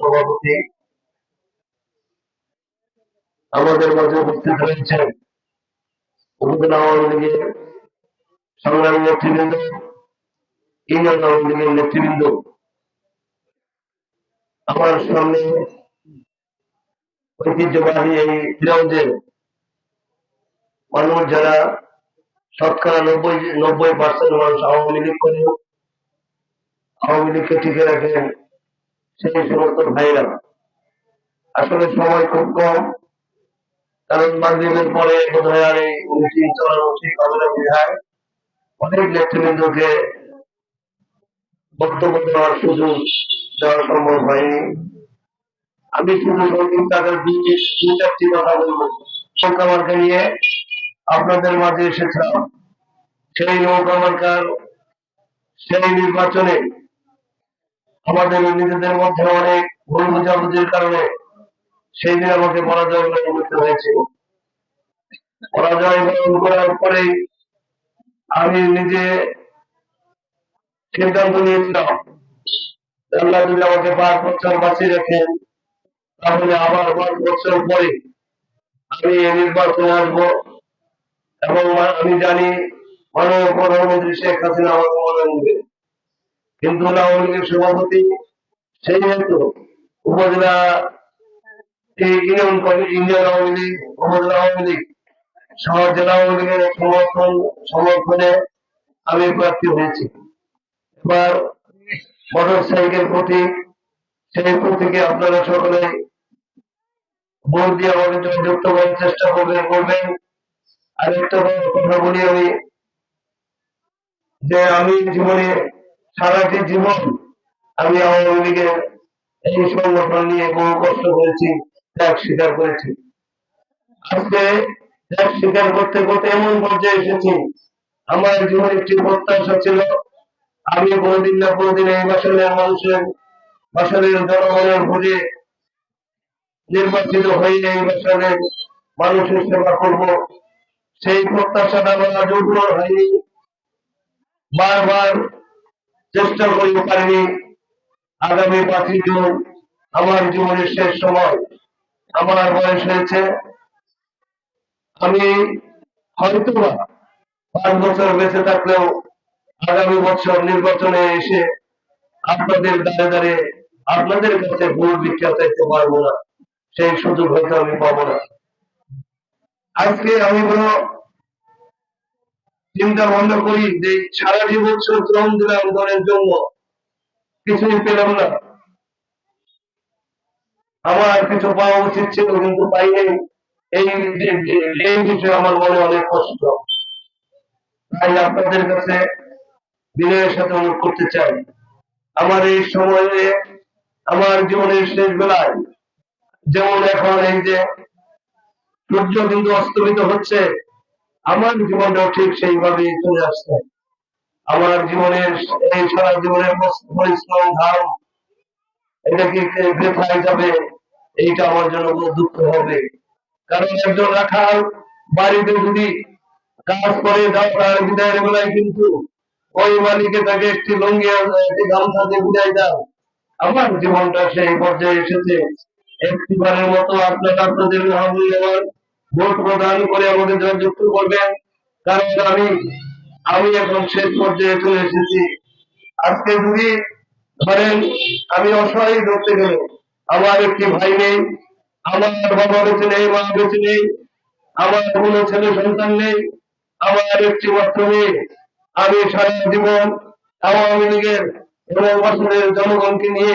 সভাপতি। আমাদের মাঝে উপস্থিত সংগ্রামী নেতৃবৃন্দ আমার সামনে ঐতিহ্যবাহী এই মানুষ যারা শতকরা নব্বই নব্বই পার্সেন্ট মানুষ আওয়ামী লীগ করে আওয়ামী লীগকে টিকে রাখেন সেই সমস্ত ভাইরা আসলে সময় খুব কম, কারণ মাগরীবের পরে বোধ হয় আর এই মিটিং চালানো উচিত হবে না বিধায় অনেক নেতৃবৃন্দকে বক্তব্য দেওয়ার সুযোগ দেওয়া সম্ভব হয়নি। আমি শুধু সংক্ষিপ্ত আকারে দু চারটি কথা বলব। নৌকা মার্কা নিয়ে আপনাদের মাঝে এসেছিলাম। সেই নৌকা মার্কার সেই নির্বাচনে আমাদের নিজেদের মধ্যে অনেক ভুল বোঝাবুঝির কারণে সেই দিন আমাকে পরাজয় বরণ করতে হয়েছিল পরাজয় বরণ করার পরেই আমি নিজে সিদ্ধান্ত নিয়েছিলাম, আল্লাহ যদি আমাকে পাঁচ বছর বাঁচিয়ে রাখেন, তাহলে আবার পাঁচ বছর পরে আমি এই নির্বাচনে আসব। এবং আমি জানি মাননীয় প্রধানমন্ত্রী শেখ হাসিনা আমাকে মনে নেবে কিন্তু আওয়ামী সভাপতি, সেই হেতু উপজেলা ইউনিয়ন আওয়ামী লীগ, উপজেলা আওয়ামী লীগ সহ জেলা আওয়ামী লীগের সমর্থন, সমর্থনে আমি প্রার্থী হয়েছি। এবার মোটর সাইকেল প্রতীক, সেই প্রতীকে আপনারা সকলে ভোট দিয়ে আমাকে জয়যুক্ত করার চেষ্টা করবেন করবেন। আর একটা কথা বলি আমি, যে আমি জীবনে সারাটি জীবন আমি আওয়ামী লীগের এই সংগঠন নিয়ে বহু কষ্ট করেছি, ত্যাগ স্বীকার করেছি। আজকে ত্যাগ স্বীকার করতে করতে এমন পর্যায়ে এসেছি, আমার জীবনে একটি প্রত্যাশা ছিল, আমি কোনোদিন না কোনোদিন এই বাসনের মানুষের, বাসনের জনগণের ভোটে নির্বাচিত হয়ে এই বাসনের মানুষের সেবা করব। সেই প্রত্যাশাটা আমার উর্বর হয়নি। বারবার চেষ্টা করতে পারিনি। আগামী পাঁচই জুন আমার জীবনের শেষ সময়। আমার বয়স হয়েছে। আমি হয়তো বা পাঁচ বছর বেঁচে থাকলেও আগামী বছর নির্বাচনে এসে আপনাদের দাঁড়ে দাঁড়ে আপনাদের কাছে ভুল ভিক্ষা চাইতে পারব না। সেই সুযোগ হয়তো আমি পাবো না। আজকে আমি কোনো চিন্তা বন্ধ করি, যে সারাটি বছর শ্রম দিলাম দলের জন্য। কিছুই পেলাম না। আমার কিছু পাওয়া উচিত ছিল, কিন্তু পাইনি এই এই বিষয়ে আমার মনে অনেক কষ্ট। তাই আপনাদের কাছে বিনয়ের সাথে অনুরোধ করতে চাই। আমার এই সময়ে, আমার জীবনের শেষ বেলায়, যেমন এখন এই যে সূর্য কিন্তু অস্তমিত হচ্ছে আমার জীবনটাও ঠিক সেইভাবেই চলে আসছে। আমার জীবনের, এই সারা জীবনের পরিশ্রম ধাম এটা কি বৃথায় যাবে? এইটা আমার জন্য খুব দুঃখ হবে। কারণ একজন রাখাল বাড়িতে যদি কাজ করে, দাও বিদায়ের বেলায় কিন্তু ওই মালিকে তাকে একটি লঙ্গি একটি গামছা দিয়ে বিদায় দাও। আমার জীবনটা সেই পর্যায়ে এসেছে। একটিবারের মতো আপনারা আপনাদের মহামূল্যবান ভোট প্রদান করে আমাদের আমাকে যুক্ত করবেন। কারণ আমি আমি এখন শেষ পর্যায়ে চলে এসেছি। আজকে যদি ধরেন আমি অসহায় ধরতে গেলে আমার একটি ভাই নেই, আমার বাবা বেঁচে নেই, মা বেঁচে নেই, আমার কোনো ছেলে সন্তান নেই, আমার একটি মাত্র মেয়ে, আমি সারা জীবন আওয়ামী লীগের এবং বছরের জনগণকে নিয়ে